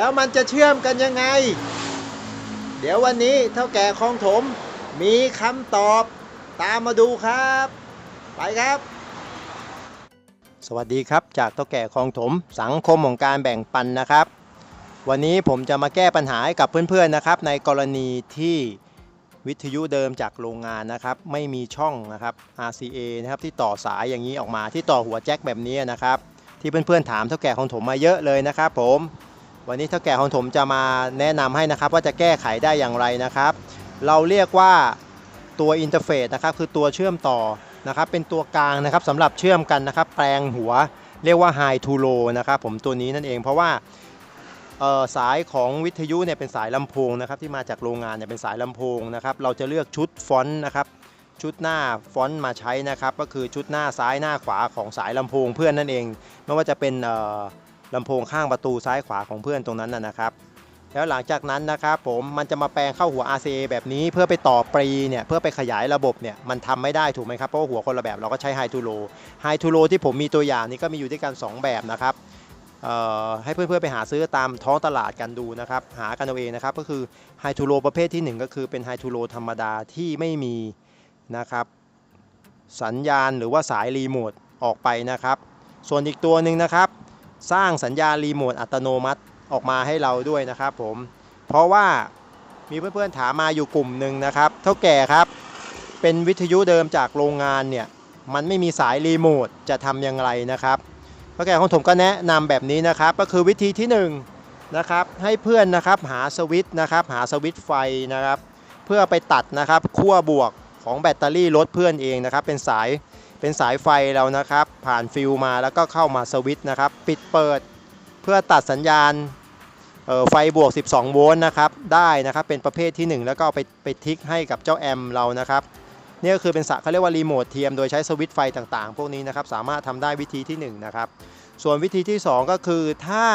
แล้วมันจะเชื่อมกันยังไง เดี๋ยววันนี้เท่าแก่คลองถมมีคำตอบตามมาดูครับ ไปครับ สวัสดีครับ จากเท่าแก่คลองถมสังคมของการแบ่งปันนะครับ วันนี้ผมจะมาแก้ปัญหาให้กับเพื่อนๆนะครับ ในกรณีที่วิทยุเดิมจากโรงงานนะครับ ไม่มีช่องนะครับ RCA นะครับที่ต่อสายอย่างนี้ออกมาที่ต่อหัวแจ็คแบบนี้นะครับ ที่เพื่อนๆถามเท่าแก่ของผมมาเยอะเลยนะครับผม วันนี้เท่าแก่ของผมจะมาแนะนำให้นะครับว่าจะแก้ไขได้อย่างไรนะครับ เราเรียกว่าตัวอินเทอร์เฟซนะครับคือตัวเชื่อมต่อนะครับเป็นตัวกลางนะครับสำหรับเชื่อมกันนะครับ แปลงหัวเรียกว่า High to Low นะครับผมตัวนี้นั่นเองเพราะว่าสายของวิทยุเนี่ยเป็นสายลำโพงนะครับที่มาจากโรงงานเนี่ยเป็นสายลำโพงนะครับเราจะเลือกชุดฟอนต์นะครับชุดหน้าฟอนต์มาใช้นะครับก็คือชุดหน้าซ้ายหน้าขวาของสายลำโพงเพื่อนนั่นเอง ไม่ว่าจะเป็นเอ่อ ลำโพงข้างประตูซ้ายขวาของเพื่อนตรงนั้นนะครับ แล้วหลังจากนั้นนะครับผมมันจะมาแปลงเข้าหัว RCA แบบนี้เพื่อไปต่อปรีเนี่ยเพื่อไปขยายระบบเนี่ยมันทำไม่ได้ถูกไหมครับเพราะหัวคนละแบบเราก็ใช้ High to Low High to Low ที่ผมมีตัวอย่างนี่ก็มีอยู่ด้วยกัน 2 แบบนะครับให้เพื่อนๆไปหาซื้อตามท้องตลาดกันดูนะครับ หากันเอาเองนะครับ ก็คือ High to Low ประเภทที่ 1 ก็คือเป็น High to Low ธรรมดาที่ไม่มีนะครับ สัญญาณหรือว่าสายรีโมทออกไปนะครับ ส่วนอีกตัวหนึ่งนะครับ สร้างสัญญาณรีโมทอัตโนมัติออกมาให้เราด้วยนะครับผม เพราะว่ามีเพื่อนๆถามมาอยู่กลุ่มหนึ่งนะครับเท่าแก่ครับ เป็นวิทยุเดิมจากโรงงานเนี่ยมันไม่มีสายรีโมทจะทำอย่างไรนะครับเท่าแก่ของผมก็แนะนำแบบนี้นะครับ ก็คือวิธีที่1นงนะครับให้เพื่อนนะครับหาสวิตช์นะครับหาสวิตช์ไฟนะครับ เพื่อไปตัดนะครับขั้วบวกของแบตเตอรี่รถเพื่อนเองนะครับ เป็นสาย เป็นสายไฟเรานะครับ ผ่านฟิวมาแล้วก็เข้ามาสวิตช์นะครับ ปิดเปิดเพื่อตัดสัญญาณไฟบวก 12 โวลต์นะครับ ได้นะครับ เป็นประเภทที่ 1 แล้วก็ไปไปทิกให้กับเจ้าแอมเรานะครับ นี่ก็คือเป็นสะเขาเรียกว่ารีโมทเทียม โดยใช้สวิตช์ไฟต่างๆ พวกนี้นะครับ สามารถทำได้วิธีที่ 1 นะครับ ส่วนวิธีที่ 2 ก็คือถ้า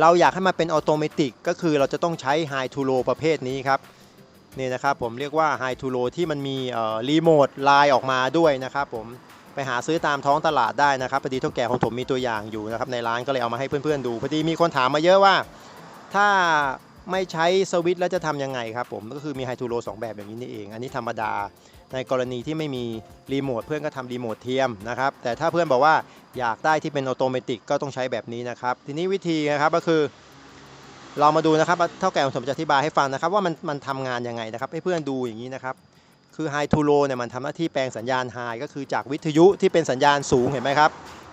เราอยากให้มันเป็นออโตเมติกก็คือเราจะต้องใช้ High to Low ประเภทนี้ครับ นี่นะครับผมเรียกว่า High to Low ที่มันมีรีโมทไลน์ออกมาด้วยนะครับผมไปหาซื้อตามท้องตลาดได้นะครับพอดีเท่าแก่ของผมมีตัวอย่างอยู่นะครับในร้านก็เลยเอามาให้เพื่อนๆดูพอดีมีคนถามมาเยอะว่า ถ้าไม่ใช้สวิตช์แล้วจะทำยังไงครับผมก็คือมี High to Low สองแบบอย่างนี้นี่เอง อันนี้ธรรมดาในกรณีที่ไม่มีรีโมทเพื่อนก็ทำรีโมทเทียมนะครับแต่ถ้าเพื่อนบอกว่าอยากได้ที่เป็นออโตเมติกก็ต้องใช้แบบนี้นะครับ ทีนี้วิธีนะครับก็คือ เรามาดูนะครับเท่าแก่ผมจะอธิบายให้ฟังนะครับ ว่ามันมันทำงานยังไงนะครับ ให้เพื่อนดูอย่างนี้นะครับ คือ High to Low เนี่ยมันทำหน้าที่แปลงสัญญาณ High ก็คือจากวิทยุที่เป็นสัญญาณสูงเห็นไหมครับ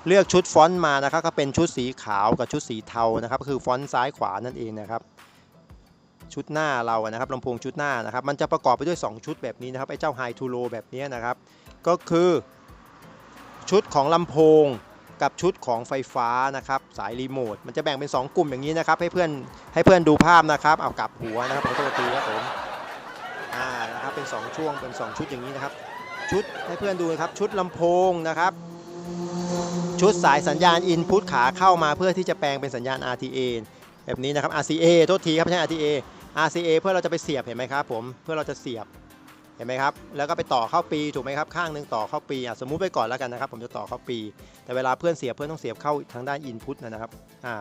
เลือกชุดฟอนต์มานะครับก็เป็นชุดสีขาวกับชุดสีเทานะครับคือฟอนต์ซ้ายขวานั่นเองนะครับ ชุดหน้าเรานะครับลำโพงชุดหน้านะครับ มันจะประกอบไปด้วย 2 ชุดแบบนี้นะครับไอ้เจ้า High to Low แบบนี้นะครับ ก็คือชุดของลำโพง กับชุดของไฟฟ้านะครับสายรีโมทมันจะแบ่งเป็น 2 กลุ่มอย่างนี้นะครับให้เพื่อนให้เพื่อนดูภาพนะครับเอากลับหัวนะครับขอโทษทีครับผมอ่านะครับเป็น 2 ช่วงเป็น 2 ชุดอย่างนี้นะครับ ชุดให้เพื่อนดูนะครับชุดลำโพงนะครับ ชุดสายสัญญาณอินพุตขาเข้ามาเพื่อที่จะแปลงเป็นสัญญาณ RTA แบบนี้นะครับ RCA โทษทีครับไม่ใช่ RTA RCA เพื่อเราจะไปเสียบเห็นไหมครับผมเพื่อเราจะเสียบ เห็นไหมครับ แล้วก็ไปต่อเข้าปีถูกไหมครับ ข้างหนึ่งต่อเข้าปีสมมุติไปก่อนแล้วกันนะครับ ผมจะต่อเข้าปี แต่เวลาเพื่อนเสียบเพื่อนต้องเสียบเข้าทางด้านอินพุตนะครับอ่า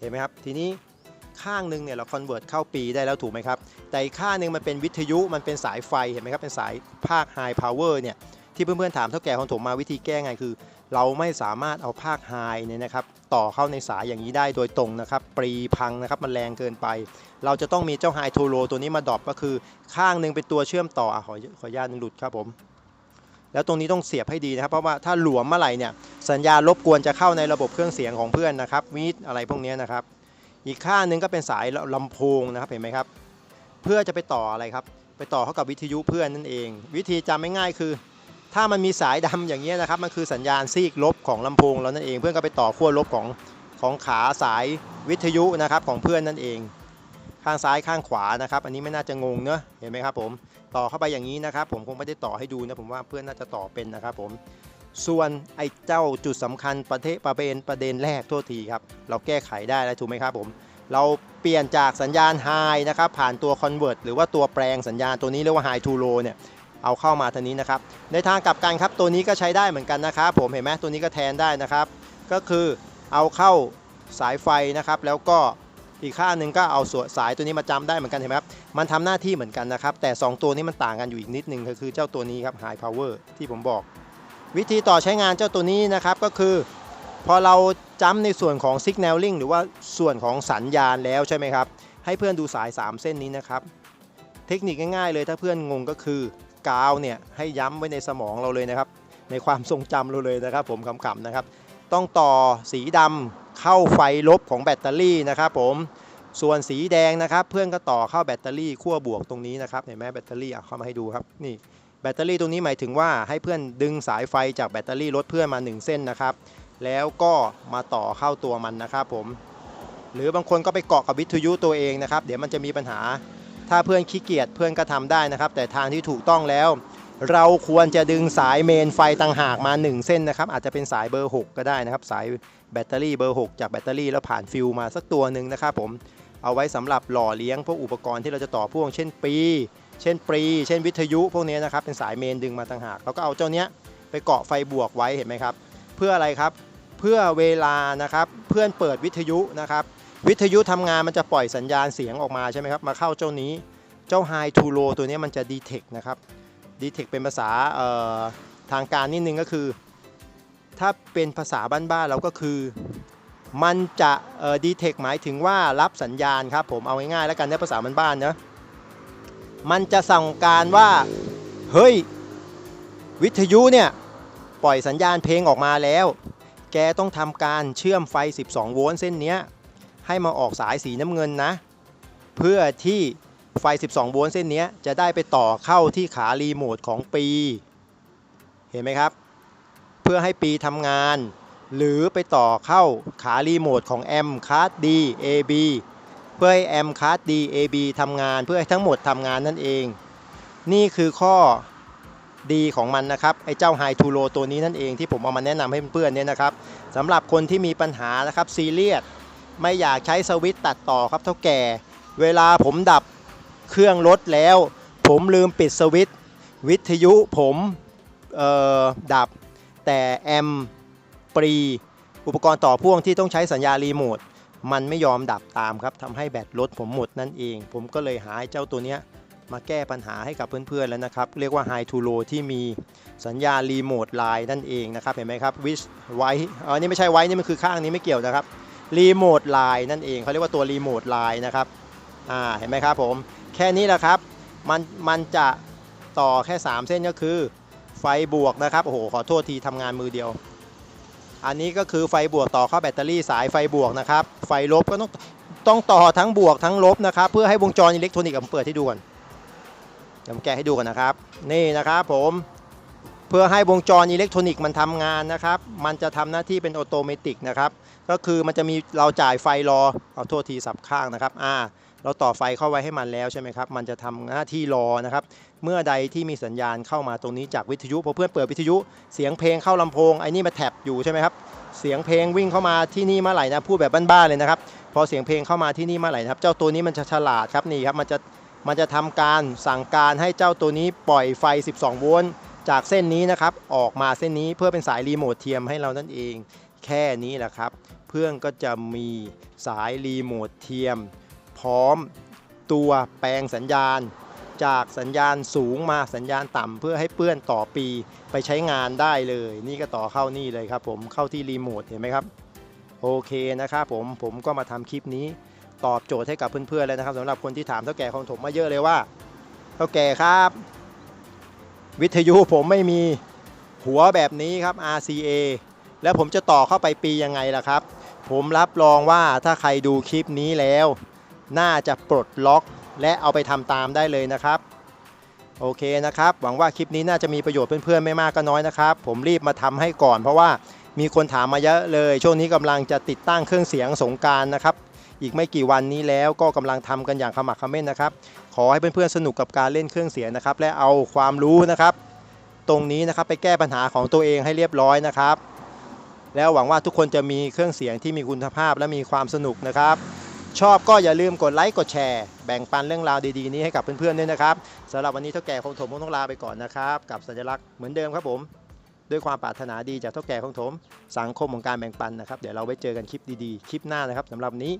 เห็นไหมครับ ทีนี้ข้างหนึ่งเนี่ยเราคอนเวิร์ตเข้าปีได้แล้วถูกไหมครับ แต่อีกข้างหนึ่งมันเป็นวิทยุมันเป็นสายไฟเห็นไหมครับ เป็นสายภาคไฮพาวเวอร์เนี่ยที่เพื่อนๆถามเท่าแก่ของผมมาวิธีแก้ไงคือ เราไม่สามารถเอาภาคไฮเนี่ยนะครับต่อเข้าในสายอย่างนี้ได้โดยตรงนะครับปรีพังนะครับมันแรงเกินไป เราจะต้องมีเจ้าไฮทูโรตัวนี้มาดรอปก็คือข้างหนึ่งเป็นตัวเชื่อมต่ออขอขออนุญาตหลุดครับผม แล้วตรงนี้ต้องเสียบให้ดีนะครับ เพราะว่าถ้าหลวมเมื่อไหร่เนี่ยสัญญาณรบกวนจะเข้าในระบบเครื่องเสียงของเพื่อนนะครับวีดอะไรพวกนี้นะครับ อีกข้างหนึ่งก็เป็นสายลำโพงนะครับเห็นไหมครับ เพื่อจะไปต่ออะไรครับ ไปต่อเข้ากับวิทยุเพื่อนนั่นเอง วิธีจำง่ายคือ ถ้ามันมีสายดำอย่างนี้ยนะครับ มันคือสัญญาณซีกลบของลำโพงเรานั่นเอง เพื่อนก็ไปต่อขั้วลบของของขาสายวิทยุนะครับของเพื่อนนั่นเอง ข้างซ้ายข้างขวานะครับ อันนี้ไม่น่าจะงงเนอะเห็นไหมครับผมต่อเข้าไปอย่างนี้นะครับ ผมคงไม่ได้ต่อให้ดูนะผมว่าเพื่อนน่าจะต่อเป็นนะครับ ผมส่วนไอ้เจ้าจุดสำคัญประเทศประเด็นประเด็นแรกโทษทีครับ เราแก้ไขได้แล้วถูกไหมครับผมเราเปลี่ยนจากสัญญาณ High นะครับผ่านตัว Convert หรือว่าตัวแปลงสัญญาณตัวนี้เรียกว่า High to Low เนี่ย เอาเข้ามาทางนี้นะครับในทางกลับกันครับตัวนี้ก็ใช้ได้เหมือนกันนะครับผมเห็นไหมตัวนี้ก็แทนได้นะครับ ก็คือเอาเข้าสายไฟนะครับ แล้วก็อีกข้างหนึ่งก็เอาส่วนสายตัวนี้มาจำได้เหมือนกันเห็นไหมครับมันทำหน้าที่เหมือนกันนะครับ แต่ 2 ตัวนี้มันต่างกันอยู่อีกนิดนึงก็คือเจ้าตัวนี้ครับ High Power ที่ผมบอก วิธีต่อใช้งานเจ้าตัวนี้นะครับก็คือ พอเราจำในส่วนของ Signaling หรือว่าส่วนของสัญญาณแล้วใช่ไหมครับให้เพื่อนดูสาย 3 เส้นนี้นะครับ เทคนิคง่ายๆเลยถ้าเพื่อนงงก็คือ กาวเนี่ยให้ย้ำไว้ในสมองเราเลยนะครับ ในความทรงจำเราเลยนะครับ ผมขำๆนะครับ ต้องต่อสีดำเข้าไฟลบของแบตเตอรี่นะครับ ผมส่วนสีแดงนะครับ เพื่อนก็ต่อเข้าแบตเตอรี่ขั้วบวกตรงนี้นะครับเห็นไหมแบตเตอรี่อะเข้ามาให้ดูครับนี่แบตเตอรี่ตรงนี้หมายถึงว่าให้เพื่อนดึงสายไฟจากแบตเตอรี่รถเพื่อนมา 1 เส้นนะครับ แล้วก็มาต่อเข้าตัวมันนะครับผม หรือบางคนก็ไปเกาะกับวิทยุตัวเองนะครับ เดี๋ยวมันจะมีปัญหา ถ้าเพื่อนขี้เกียจเพื่อนก็ทำได้นะครับ แต่ทางที่ถูกต้องแล้ว เราควรจะดึงสายเมนไฟต่างหากมา 1 เส้นนะครับ อาจจะเป็นสายเบอร์ 6 ก็ได้นะครับ สายแบตเตอรี่เบอร์ 6 จากแบตเตอรี่แล้วผ่านฟิวมาสักตัวหนึ่งนะครับผมเอาไว้สำหรับหล่อเลี้ยงพวกอุปกรณ์ที่เราจะต่อพ่วงเช่นปี เช่นปรี เช่นวิทยุพวกนี้นะครับเป็นสายเมนดึงมาต่างหากแล้วก็เอาเจ้าเนี้ยไปเกาะไฟบวกไว้เห็นไหมครับ เพื่ออะไรครับ เพื่อเวลานะครับเพื่อนเปิดวิทยุนะครับ วิทยุทำงานมันจะปล่อยสัญญาณเสียงออกมาใช่ไหมครับ มาเข้าเจ้านี้ เจ้า High to Low ตัวนี้มันจะ detect นะครับ detect เป็นภาษาทางการนิดนึงก็คือ ถ้าเป็นภาษาบ้านๆเราก็คือ มันจะเอ่อ detect หมายถึงว่ารับสัญญาณครับผมเอาง่ายๆแล้วกันในภาษาบ้านๆเนะมันจะสั่งการว่าเฮ้ยวิทยุเนี่ยปล่อยสัญญาณเพลงออกมาแล้ว แกต้องทำการเชื่อมไฟ 12 โวลต์เส้นเนี้ย ให้มาออกสายสีน้ำเงินนะ เพื่อที่ไฟ 12 โวลต์เส้นนี้จะได้ไปต่อเข้าที่ขารีโมทของปี เห็นไหมครับ เพื่อให้ปีทำงาน หรือไปต่อเข้าขารีโมทของแอมคาร์ด D AB เพื่อให้แอมคาร์ด D AB ทำงานเพื่อให้ทั้งหมดทำงานนั่นเอง นี่คือข้อดีของมันนะครับ ไอ้เจ้าไฮทูโรตัวนี้นั่นเองที่ผมเอามาแนะนำให้เพื่อนๆเนี่ยนะครับสำหรับคนที่มีปัญหานะครับซีเรียส ไม่อยากใช้สวิตตัดต่อครับเท่าแก่ เวลาผมดับเครื่องรถแล้ว ผมลืมปิดสวิตวิทยุผมดับ แต่แอมปรี อุปกรณ์ต่อพ่วงที่ต้องใช้สัญญารีโมทมันไม่ยอมดับตามครับทำให้แบตรถผมหมดนั่นเอง ผมก็เลยหาเจ้าตัวเนี้ยมาแก้ปัญหาให้กับเพื่อนๆแล้วนะครับ เรียกว่า High to Low ที่มีสัญญาณรีโมทไลน์นั่นเองนะครับ เห็นไหมครับวิชไว้อ๋อนี่ไม่ใช่ไว้นี่มันคือข้างนี้ไม่เกี่ยวนะครับ รีโมทไลน์นั่นเองเขาเรียกว่าตัวรีโมทไลน์นะครับอ่าเห็นไหมครับผมแค่นี้แหละครับมันมันจะต่อแค่ 3 เส้นก็คือไฟบวกนะครับโอ้โหขอโทษทีทำงานมือเดียว อันนี้ก็คือไฟบวกต่อเข้าแบตเตอรี่สายไฟบวกนะครับไฟลบก็ต้องต้องต่อทั้งบวกทั้งลบนะครับเพื่อให้วงจรอิเล็กทรอนิกส์ผมเปิดให้ดูก่อนเดี๋ยวผมแกะให้ดูกันนะครับ นี่นะครับผมเพื่อให้วงจรอิเล็กทรอนิกส์มันทำงานนะครับ มันจะทำหน้าที่เป็นออโตเมติกนะครับ ก็คือมันจะมีเราจ่ายไฟรอเอาโทษทีสับข้างนะครับอ่าเราต่อไฟเข้าไว้ให้มันแล้วใช่ไหมครับ มันจะทำหน้าที่รอนะครับ เมื่อใดที่มีสัญญาณเข้ามาตรงนี้จากวิทยุพอเพื่อนเปิดวิทยุ เสียงเพลงเข้าลำโพงไอ้นี่มาแท็บอยู่ใช่ไหมครับ เสียงเพลงวิ่งเข้ามาที่นี่เมื่อไหร่นะพูดแบบบ้านๆเลยนะครับ พอเสียงเพลงเข้ามาที่นี่เมื่อไหร่นะครับ เจ้าตัวนี้มันจะฉลาดครับนี่ครับ มันจะมันจะทำการสั่งการให้เจ้าตัวนี้ปล่อยไฟ 12 โวลต์จากเส้นนี้นะครับออกมาเส้นนี้เพื่อเป็นสายรีโมทเทียมให้เรานั่นเอง แค่นี้แหละครับ เพื่อนก็จะมีสายรีโมทเทียม พร้อมตัวแปลงสัญญาณ จากสัญญาณสูงมาสัญญาณต่ำเพื่อให้เปื้อนต่อปีไปใช้งานได้เลย นี่ก็ต่อเข้านี่เลยครับผมเข้าที่รีโมทเห็นไหมครับโอเคนะครับผมผมก็มาทำคลิปนี้ตอบโจทย์ให้กับเพื่อนๆเลยนะครับสำหรับคนที่ถามเท่าแก่ของผมมาเยอะเลยว่าเท่าแก่ครับ วิทยุผมไม่มีหัวแบบนี้ครับ RCA แล้วผมจะต่อเข้าไปปียังไงล่ะครับ ผมรับรองว่าถ้าใครดูคลิปนี้แล้ว น่าจะปลดล็อกและเอาไปทำตามได้เลยนะครับโอเคนะครับ หวังว่าคลิปนี้น่าจะมีประโยชน์เพื่อนๆไม่มากก็น้อยนะครับ ผมรีบมาทำให้ก่อนเพราะว่ามีคนถามมาเยอะเลย ช่วงนี้กำลังจะติดตั้งเครื่องเสียงสงการนะครับ อีกไม่กี่วันนี้แล้วก็กำลังทำกันอย่างขมักเขม้นนะครับ ขอให้เพื่อนๆสนุกกับการเล่นเครื่องเสียงนะครับ และเอาความรู้นะครับ ตรงนี้นะครับไปแก้ปัญหาของตัวเองให้เรียบร้อยนะครับ แล้วหวังว่าทุกคนจะมีเครื่องเสียงที่มีคุณภาพและมีความสนุกนะครับ ชอบก็อย่าลืมกดไลค์กดแชร์ แบ่งปันเรื่องราวดีๆ นี้ให้กับเพื่อนๆด้วยนะครับสำหรับวันนี้เท่าแก่คงถมคงต้องลาไปก่อนนะครับ กับสัญลักษณ์เหมือนเดิมครับผม ด้วยความปรารถนาดีจากเท่าแก่ของผมสังคมของการแบ่งปันนะครับเดี๋ยวเราไว้เจอกันคลิปดีๆคลิปหน้านะครับสำหรับนี้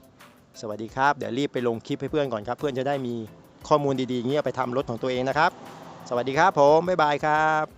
สวัสดีครับเดี๋ยวรีบไปลงคลิปให้เพื่อนก่อนครับ เพื่อนจะได้มีข้อมูลดีๆอย่างเงี้ยไปทำรถของตัวเองนะครับ สวัสดีครับผมบ๊ายบายครับ